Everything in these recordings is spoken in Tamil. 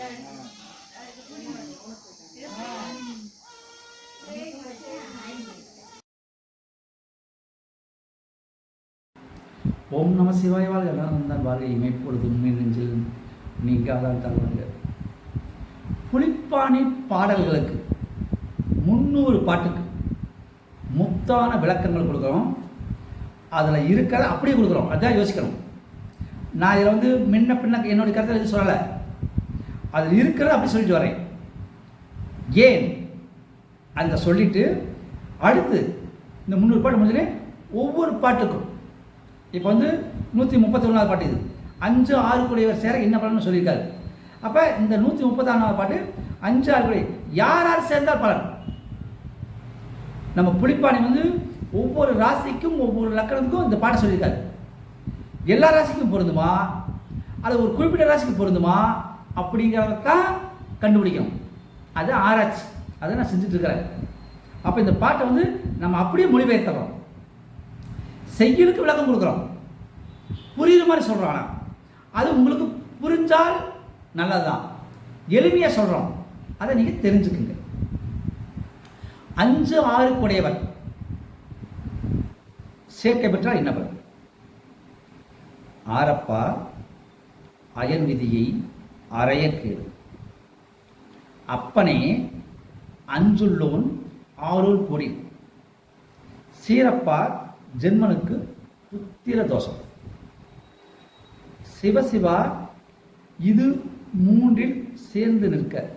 ஓம் நம சிவாய் வாழ்க. எல்லாம் தான் வாழ்க. இமைப்பொழுது உண்மை நெஞ்சில் நீங்காதான் தருவாங்க புலிப்பாணி பாடல்களுக்கு முந்நூறு பாட்டுக்கு முத்தான விளக்கங்கள் கொடுக்குறோம். அதில் இருக்கிறத அப்படியே கொடுக்குறோம். அதான் யோசிக்கணும். நான் இதில் வந்து முன்ன பின்ன என்னுடைய கருத்தில் எதுவும் சொல்லலை. அதில் இருக்கிறத அப்படி சொல்லிட்டு வரேன். ஏன்? அந்த சொல்லிட்டு அடுத்து இந்த முந்நூறு பாட்டு முடிஞ்சோடனே ஒவ்வொரு பாட்டுக்கும் இப்போ வந்து நூற்றி முப்பத்தி ஒன்றாவது பாட்டு இது. அஞ்சு ஆறு கூடியவர் சேர என்ன பலன்னு சொல்லியிருக்காரு. அப்போ இந்த நூற்றி முப்பத்தாறாவது பாட்டு அஞ்சு ஆறு கூடிய யார் யார் சேர்ந்தால் பலன்? நம்ம புளிப்பாணி வந்து ஒவ்வொரு ராசிக்கும் ஒவ்வொரு லக்கணத்துக்கும் இந்த பாட்டை சொல்லியிருக்காரு. எல்லா ராசிக்கும் பொருந்துமா? அது ஒரு குறிப்பிட்ட ராசிக்கு பொருந்துமா? அப்படிங்கிறதான் கண்டுபிடிக்கணும். அது ஆராய்ச்சி. அதை நான் செஞ்சுட்டு இருக்கிறேன் அப்போ இந்த பாட்டை வந்து நம்ம அப்படியே மொழிபெயர்த்துறோம். செய்யலுக்கு விளக்கம் கொடுக்குறோம். புரியுற மாதிரி சொல்கிறோம் ஆனால் அது உங்களுக்கு புரிஞ்சால் நல்லதுதான். எளிமையாக சொல்கிறோம் அதை நீங்கள் தெரிஞ்சுக்குங்க. அஞ்சு ஆறு குடையவர் சேர்க்கை பெற்றால் என்ன பலன் ஆரப்பா அயன் விதியை அறையக்கீடு அப்பனே அஞ்சுள்ளோன் ஆரூர் கொடி. சீரப்பா ஜென்மனுக்கு புத்திர தோஷம். சிவசிவா இது மூன்றில் சேர்ந்து நிற்க.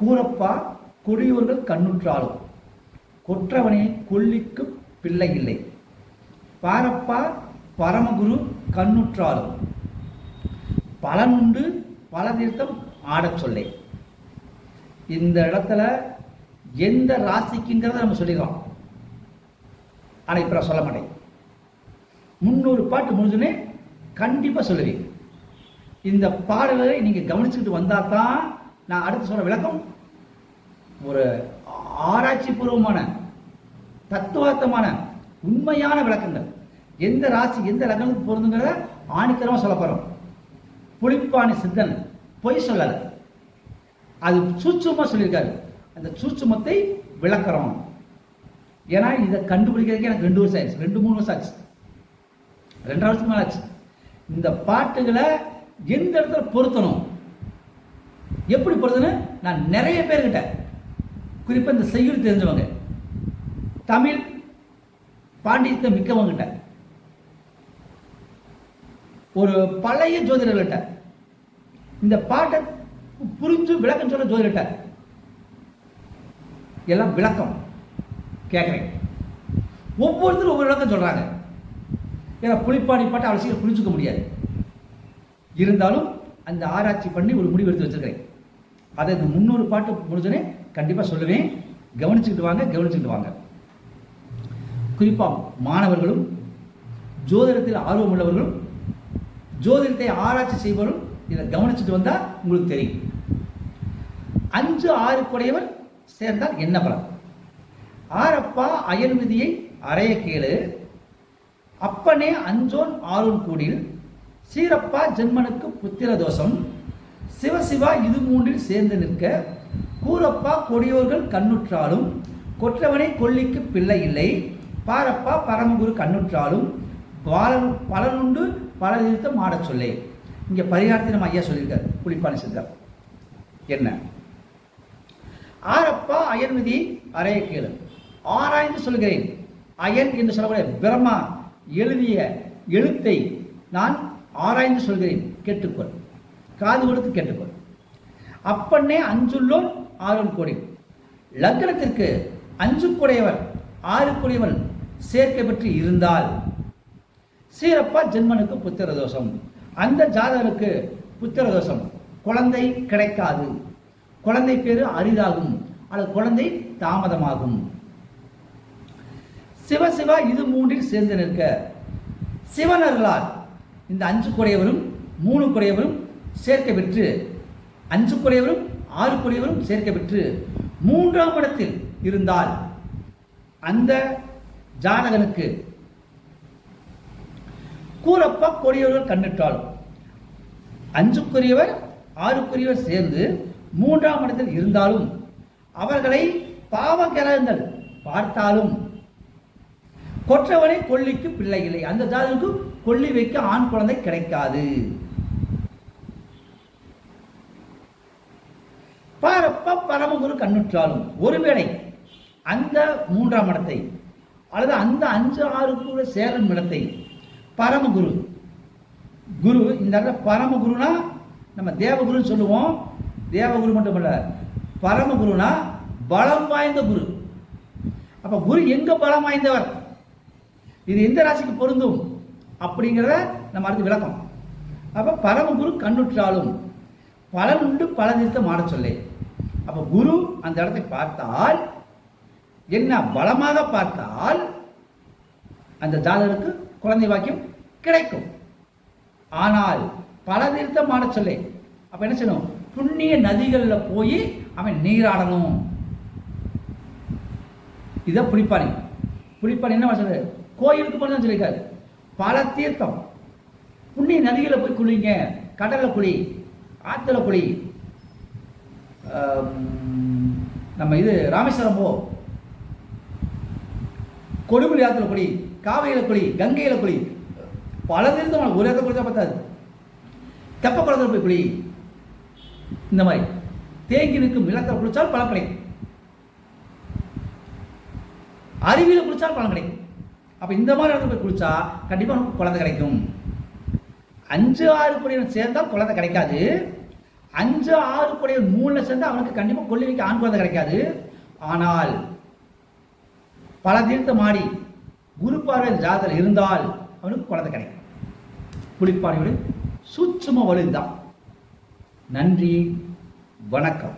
கூறப்பா கொடியோர்கள் கண்ணுற்றாலும். கொற்றவனே கொல்லிக்கு பிள்ளை இல்லை. பாரப்பா பரமகுரு கண்ணுற்றாலும். பலனுண்டு பல தீர்த்தம் ஆடச் சொல்லே. இந்த இடத்துல எந்த ராசிக்குங்கிறத நம்ம சொல்லிடுறோம் ஆனால் இப்போ நான் சொல்ல மாட்டேன். முந்நூறு பாட்டு முடிஞ்சுன்னே கண்டிப்பாக சொல்லுவேன் இந்த பாடல்களை நீங்கள் கவனிச்சுக்கிட்டு வந்தால் தான் நான் அடுத்து சொல்ல விளக்கம் ஒரு ஆராய்ச்சி பூர்வமான தத்துவார்த்தமான உண்மையான விளக்கங்கள். எந்த ராசி எந்த லக்னத்துக்கு பொருந்துங்கிறத ஆணித்தரமாக சொல்ல போகிறோம் புளிப்பாணி சித்தன் பொய் சொல்லலை அது சூட்சமாக சொல்லியிருக்காரு. அந்த சூட்சமத்தை விளக்குறோம். ஏன்னா இதை கண்டுபிடிக்கிறதுக்கு எனக்கு ரெண்டு வருஷம் ஆயிடுச்சு. ரெண்டு மூணு வருஷம் ஆச்சு. ரெண்டரை வருஷம் மேலே ஆச்சு. இந்த பாட்டுகளை எந்த இடத்துல பொருத்தணும்? எப்படி பொருத்தணும்? நான் நிறைய பேர்கிட்ட. குறிப்பாக இந்த செய்யுள் தெரிஞ்சவங்க. தமிழ் பாண்டியத்தை மிக்கவங்கிட்ட ஒரு பழைய ஜோதிடர்கிட்ட இந்த பாட்டை புரிஞ்சு விளக்கம் சொல்ல ஜோதிடர்கிட்ட எல்லாம் விளக்கம் கேட்குறேன். ஒவ்வொருத்தரும் ஒவ்வொரு விளக்கம் சொல்கிறாங்க ஏன்னா புளிப்பாடி பாட்டை அவ்வளோ சீக்கிரம் புரிஞ்சுக்க முடியாது. இருந்தாலும் அந்த ஆராய்ச்சி பண்ணி ஒரு முடிவு எடுத்து வச்சிருக்கிறேன். அதை இந்த முந்நூறு பாட்டு முடிஞ்சோடனே கண்டிப்பாக சொல்லுவேன். கவனிச்சுக்கிட்டு வாங்க கவனிச்சுக்கிட்டு வாங்க. குறிப்பாக மாணவர்களும் ஜோதிடத்தில் ஆர்வம் உள்ளவர்களும் ஜோதிடத்தை ஆராய்ச்சி செய்வரும் இதை கவனிச்சுட்டு வந்தால் உங்களுக்கு தெரியும். அஞ்சு ஆறு குடையவர் சேர்ந்தால் என்ன பலன்? ஆரப்பா அயல் விதியை அறைய கேளு. அப்பனே அஞ்சோன் ஆறோன் கூடில். சீரப்பா ஜென்மனுக்கு புத்திர தோஷம். சிவசிவா இது மூன்றில் சேர்ந்து நிற்க. கூரப்பா கொடியோர்கள் கண்ணுற்றாலும். கொற்றவனை கொல்லிக்கு பிள்ளை இல்லை. பாரப்பா பரமகுரு கண்ணுற்றாலும். பாலன் பலனுண்டு பல நிறுத்தம் ஆடச் சொல்லே. இங்கே பரிகாரத்தை நம்ம ஐயா சொல்லியிருக்கார் புலிப்பாணி சித்தர். என்ன? ஆரப்பா அயன் விதி அறைய கேளு ஆராய்ந்து சொல்கிறேன். அயன் என்று சொல்லக்கூடிய பிரம்மா எழுதிய எழுத்தை நான் ஆராய்ந்து சொல்கிறேன். கேட்டுக்கொள். காது கொடுத்து கேட்டுக்கொள். அப்பன்னே அஞ்சுள்ளோன் ஆறும் கோடி. லக்னத்திற்கு அஞ்சு குடையவர் ஆறு கூடியவன் சேர்க்கை பற்றி இருந்தால் சீரப்பா ஜென்மனுக்கு புத்திர தோஷம். அந்த ஜாதகருக்கு புத்திர தோஷம். குழந்தை கிடைக்காது. குழந்தை பேரு அரிதாகும். அல்லது குழந்தை தாமதமாகும். சிவசிவா இது மூன்றில் சேர்ந்து நிற்க. சிவனர்களால் இந்த அஞ்சு குறையவரும் மூணு குறையவரும் சேர்க்க பெற்று அஞ்சு குறையவரும் ஆறு குறையவரும் சேர்க்க பெற்று மூன்றாம் இடத்தில் இருந்தால் அந்த ஜாதகனுக்கு கூறப்பா கொடியவர்கள் கண்ணிட்டாலும். அஞ்சுக்குரியவர் ஆறுக்குரியவர் சேர்ந்து மூன்றாம் இடத்தில் இருந்தாலும் அவர்களை பாவ கிரகங்கள் பார்த்தாலும் கொற்றவனை கொல்லிக்கு பிள்ளை இல்லை. அந்த ஜாதகத்துக்கு கொல்லி வைக்க ஆண் குழந்தை கிடைக்காது. பாரப்ப பரமகுரு கண்ணுற்றாலும் ஒருவேளை அந்த மூன்றாம் இடத்தை அல்லது அந்த அஞ்சு ஆறு கூட சேரும் இடத்தை பரமகுரு. குரு இந்த இடத்துல பரமகுருனா நம்ம தேவகுருன்னு சொல்லுவோம். தேவகுரு மட்டும் இல்லை பரமகுருனா பலம் வாய்ந்த குரு. அப்ப குரு எங்க பலம் வாய்ந்தவர்? இது எந்த ராசிக்கு பொருந்தும்? அப்படிங்கிறத நம்ம அடுத்து விளக்கம் அப்ப பரமகுரு கண்ணுற்றாலும் பலன் உண்டு பல நிறுத்தம் ஆட சொல்லே. அப்ப குரு அந்த இடத்தை பார்த்தால் என்ன பலமாக பார்த்தால் அந்த ஜாதகருக்கு குழந்தை வாக்கியம் கிடைக்கும். ஆனால் பல தீர்த்தம் ஆட சொல்லே. அப்ப என்ன செய்யணும் புண்ணிய நதிகளில் போய் அவன் நீராடணும். இதை புளிப்பாணி புளிப்பாணி என்ன சொல்றது கோயிலுக்கு மட்டும் சொல்லியிருக்காரு. பல தீர்த்தம். புண்ணிய நதிகளில் போய் குளிங்க. கடலில் குளி. ஆற்றுல குளி. நம்ம இது ராமேஸ்வரம் போ. கொடுமுடி ஆத்துல குளி காவையில குளி கங்கையில குளி. பல தீர்த்தம் ஒரு இடத்துல குளிச்சா பத்தாது. தெப்ப குளத்தில் போய் குளி. இந்த மாதிரி. தேங்கி நிற்கும் நிலத்தில் குளித்தால் பழம் கிடைக்கும். அருவியில் குளித்தால் பழம் கிடைக்கும். அப்போ இந்த மாதிரி இடத்துல போய் குளித்தா கண்டிப்பாக நமக்கு குழந்தை கிடைக்கும். அஞ்சு ஆறு குடியவன் சேர்ந்தால் குழந்தை கிடைக்காது. அஞ்சு ஆறு குடியவன் மூணில் சேர்ந்து அவனுக்கு கண்டிப்பாக கொல்லி வைக்க ஆண் குழந்தை கிடைக்காது. ஆனால் பல தீர்த்தம் மாடி குரு பார்வை ஜாதகம் இருந்தால் அவனுக்கு குழந்தை கிடைக்கும். புலிப்பாடியோட சூட்சம வலுதான் நன்றி வணக்கம்.